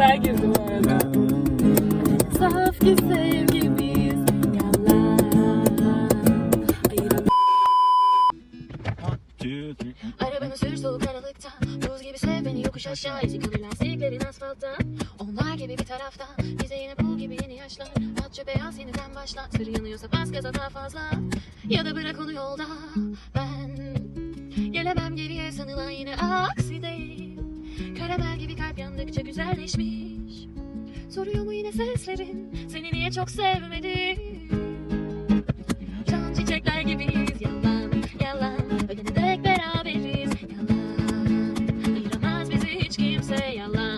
Güzel girdim bu arada. Saf ki sevgimiz Arabanın sürüş dolu karalıkta Buz gibi sev beni yokuş aşağı. İzi kalır lastiklerin asfaltta. Onlar gibi bir tarafta. Bize yine bu gibi yeni yaşlar. At çöpe yaz yeniden başla. Tır yanıyorsa bas gaza daha fazla. Ya da bırak onu yolda. Ben Gelemem geriye sanılan yine aksi değil Karamel gibi kalp yandıkça güzelleşmiş. Soruyor mu yine seslerin? Seni niye çok sevmedim? Çan çiçekler gibiyiz. Yalan yalan. Ölene dek beraberiz. Yalan. Ayıramaz bizi hiç kimse. Yalan.